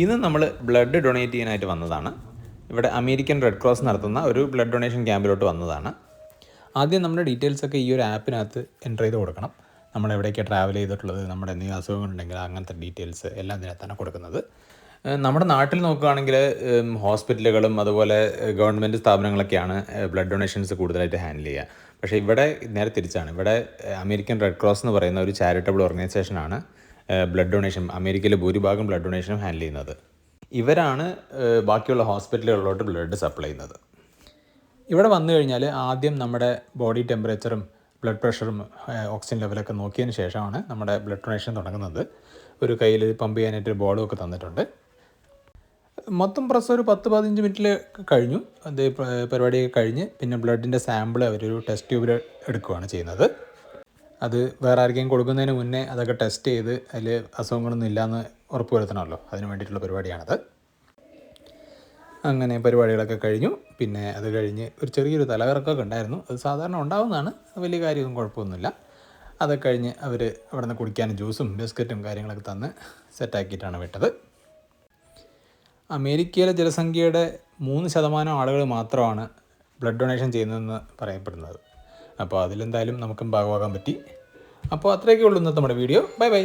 ഇന്ന് നമ്മൾ blood donate ചെയ്യാനായിട്ട് വന്നതാണ്. ഇവിടെ അമേരിക്കൻ റെഡ് ക്രോസ് നടത്തുന്ന ഒരു ബ്ലഡ് ഡൊണേഷൻ ക്യാമ്പിലോട്ട് വന്നതാണ്. ആദ്യം നമ്മുടെ ഡീറ്റെയിൽസ് ഒക്കെ ഈ ഒരു ആപ്പിനകത്ത് എന്റർ ചെയ്ത് കൊടുക്കണം. നമ്മൾ എവിടേക്കാണ് ട്രാവൽ ചെയ്തിട്ടുള്ളത് നമ്മുടെ എന്തെങ്കിലും അസുഖങ്ങളുണ്ടെങ്കിൽ അങ്ങനത്തെ ഡീറ്റെയിൽസ് എല്ലാം ഇതിനകത്താണ് കൊടുക്കുന്നത്. നമ്മുടെ നാട്ടിൽ നോക്കുകയാണെങ്കിൽ ഹോസ്പിറ്റലുകളും അതുപോലെ ഗവൺമെന്റ് സ്ഥാപനങ്ങളൊക്കെയാണ് ബ്ലഡ് ഡൊണേഷൻസ് കൂടുതലായിട്ട് ഹാൻഡിൽ ചെയ്യുക. പക്ഷേ ഇവിടെ നേരെ തിരിച്ചാണ്. ഇവിടെ അമേരിക്കൻ റെഡ് ക്രോസ് എന്ന് പറയുന്ന ഒരു ചാരിറ്റബിൾ ഓർഗനൈസേഷനാണ് ബ്ലഡ് ഡൊണേഷൻ അമേരിക്കയിലെ ഭൂരിഭാഗം ബ്ലഡ് ഡൊണേഷനും ഹാൻഡിൽ ചെയ്യുന്നത്. ഇവരാണ് ബാക്കിയുള്ള ഹോസ്പിറ്റലുകളിലോട്ട് ബ്ലഡ് സപ്ലൈ ചെയ്യുന്നത്. ഇവിടെ വന്നു കഴിഞ്ഞാൽ ആദ്യം നമ്മുടെ ബോഡി ടെമ്പറേച്ചറും ബ്ലഡ് പ്രഷറും ഓക്സിജൻ ലെവലൊക്കെ നോക്കിയതിന് ശേഷമാണ് നമ്മുടെ ബ്ലഡ് ഡൊണേഷൻ തുടങ്ങുന്നത്. ഒരു കയ്യിൽ പമ്പ് ചെയ്യാനായിട്ട് ഒരു ഒക്കെ തന്നിട്ടുണ്ട്. മൊത്തം പ്രസ് ഒരു പത്ത് പതിനഞ്ച് മിനിറ്റിൽ കഴിഞ്ഞു. അത് പരിപാടിയൊക്കെ കഴിഞ്ഞ് പിന്നെ ബ്ലഡിന്റെ സാമ്പിൾ അവരൊരു ടെസ്റ്റ് ട്യൂബിൽ എടുക്കുകയാണ് ചെയ്യുന്നത്. അത് വേറെ ആർക്കെങ്കിലും കൊടുക്കുന്നതിന് മുന്നേ അതൊക്കെ ടെസ്റ്റ് ചെയ്ത് അതിൽ അസുഖങ്ങളൊന്നും ഇല്ലയെന്ന് ഉറപ്പ് വരുത്തണമല്ലോ അതിന് വേണ്ടിയിട്ടുള്ള പരിപാടിയാണത്. അങ്ങനെ പരിപാടികളൊക്കെ കഴിഞ്ഞു. പിന്നെ അത് കഴിഞ്ഞ് ഒരു ചെറിയൊരു തലകറക്കമൊക്കെ ഉണ്ടായിരുന്നു. അത് സാധാരണ ഉണ്ടാവുന്നതാണ്. വലിയ കാര്യമൊന്നും കുഴപ്പമൊന്നുമില്ല. അതൊക്കെ കഴിഞ്ഞ് അവർ അവിടെ നിന്ന് കുടിക്കാൻ ജ്യൂസും ബിസ്ക്കറ്റും കാര്യങ്ങളൊക്കെ തന്ന് സെറ്റാക്കിയിട്ടാണ് വിട്ടത്. അമേരിക്കയിലെ ജനസംഖ്യയുടെ മൂന്ന് ശതമാനം ആളുകൾ മാത്രമാണ് ബ്ലഡ് ഡൊണേഷൻ ചെയ്യുന്നതെന്ന് പറയപ്പെടുന്നത്. അപ്പോൾ അതിലെന്തായാലും നമുക്കും ഭാഗമാകാൻ പറ്റി. അപ്പോൾ അത്രയൊക്കെ ഉള്ളൂ ഇന്നത്തെ നമ്മുടെ വീഡിയോ. Bye bye.